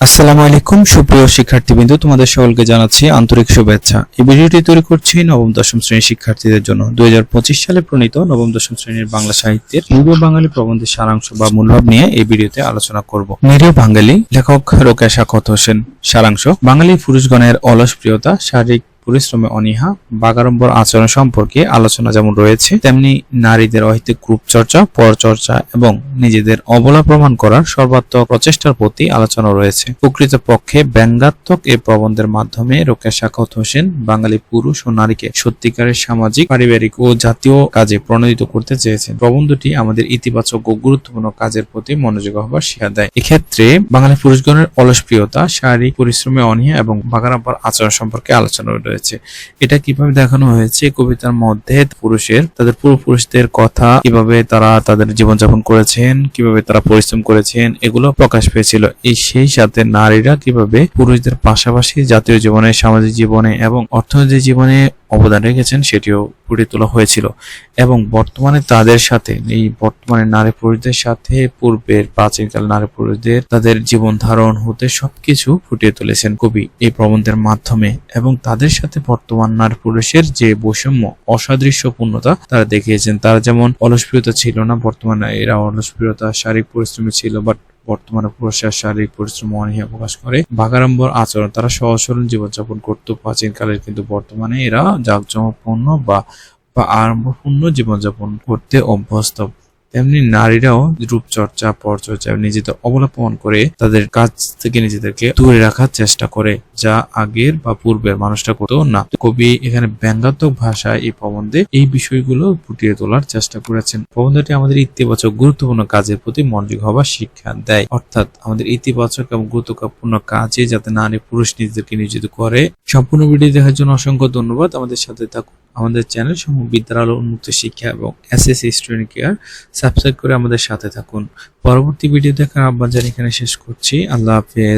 আসসালামু আলাইকুম, সুপ্রিয় শিক্ষার্থীবৃন্দ, তোমাদের সকলকে জানাচ্ছি আন্তরিক শুভেচ্ছা। এই ভিডিওটি তৈরি করছি নবম, দশম শ্রেণির শিক্ষার্থীদের জন্য। দুই হাজার পঁচিশ সালে প্রণীত নবম, দশম শ্রেণির বাংলা সাহিত্যের পূর্ব বাঙালি প্রবন্ধের সারাংশ বা মূলভাব নিয়ে এই ভিডিওতে আলোচনা করব। নিরীহ বাঙালি লেখক রোকেশা সাখত হোসেন। সারাংশ, বাঙালি পুরুষগণের অলস প্রিয়তা শারীরিক পরিশ্রমে অনীহা, বাগাড়ম্বর আচরণ সম্পর্কে আলোচনা যেমন রয়েছে, তেমনি নারীদের অহিত গ্রুপ চর্চা পরচর্চা এবং নিজেদের অবলা প্রমাণ করার সর্বাত্মক প্রচেষ্টার প্রতি আলোচনা রয়েছে। প্রকৃত পক্ষে ব্যঙ্গাত্মক এই প্রবন্ধের মাধ্যমে রোকেয়া শাখাত হোসেন, বাঙালি পুরুষ ও নারীকে সত্যিকারের সামাজিক, পারিবারিক ও জাতীয় কাজে প্রণোদিত করতে চেয়েছেন। প্রবন্ধটি আমাদের ইতিবাচক ও গুরুত্বপূর্ণ কাজের প্রতি মনোযোগ হবার শিক্ষা দেয়। এক্ষেত্রে বাঙালি পুরুষগণের অলসপ্রিয়তা, শারীরিক পরিশ্রমে অনীহা এবং বাগারাম্পার আচরণ সম্পর্কে আলোচনা রয়েছে এটা কীভাবে দেখানো হয়েছে? কবিতার মধ্যে পুরুষের, তাদের পূর্বপুরুষদের কথা কীভাবে তারা তাদের জীবনযাপন করেছেন, কীভাবে তারা পরিশ্রম করেছেন, এগুলো প্রকাশ পেয়েছিল। এই সেই সাথে নারীরা কীভাবে পুরুষদের পাশাপাশি জাতীয় জীবনে, সামাজিক জীবনে এবং অর্থনৈতিক জীবনে অবদান রেখেছেন সেটিও ফুটিয়ে তোলা হয়েছিল। এবং বর্তমানে তাদের সাথে, এই বর্তমানে নারী পুরুষদের সাথে পূর্বের প্রাচীনকাল নারী পুরুষদের তাদের জীবন ধারণ হতে সবকিছু ফুটিয়ে তুলেছেন কবি এই প্রবন্ধের মাধ্যমে। এবং তাদের সাথে বর্তমান নারী পুরুষের যে বৈষম্য, অসাদৃশ্যপূর্ণতা তারা দেখিয়েছেন। তারা যেমন অলসপ্রিয়তা ছিল না, বর্তমানে এরা অলসপ্রিয়তা, শারীরিক পরিশ্রমী ছিল বাট বর্তমানে প্রসার শারীরিক পরিশ্রম অনীহা প্রকাশ করে। বাগাড়ম্বর আচরণ, তারা সহজ সরল জীবনযাপন করতো। প্রাচীনকালের কিন্তু বর্তমানে এরা জাঁকজমকপূর্ণ বা আড়ম্বরপূর্ণ জীবনযাপন করতে অভ্যস্ত। তেমনি নারীরাও রূপচর্চা, পরচর্চা নিজেদের অবলম্বন করে তাদের কাজ থেকে নিজেদেরকে দূরে রাখার চেষ্টা করে, যা আগের বা পূর্বের মানুষটা করতো না। কবি এখানে ব্যঙ্গাত্মক ভাষায় এই প্রবন্ধে এই বিষয়গুলো ফুটিয়ে তোলার চেষ্টা করেছেন। প্রবন্ধটি আমাদের ইতিবাচক গুরুত্বপূর্ণ কাজের প্রতি মনোযোগ হবার শিক্ষা দেয়। অর্থাৎ আমাদের ইতিবাচক এবং গুরুত্বপূর্ণ কাজে যাতে নারী পুরুষ নিজেদেরকে নিয়োজিত করে। সম্পূর্ণ ভিডিও দেখার জন্য অসংখ্য ধন্যবাদ। আমাদের সাথে থাকুন। আমাদের চ্যানেল সমূহ বিদ্যালয় উন্মুক্ত শিক্ষা এবং S SSC student care subscribe করে আমাদের সাথে থাকুন। পরবর্তী ভিডিও দেখার আহ্বান জানিয়ে এখানে শেষ করছি। আল্লাহ হাফেজ।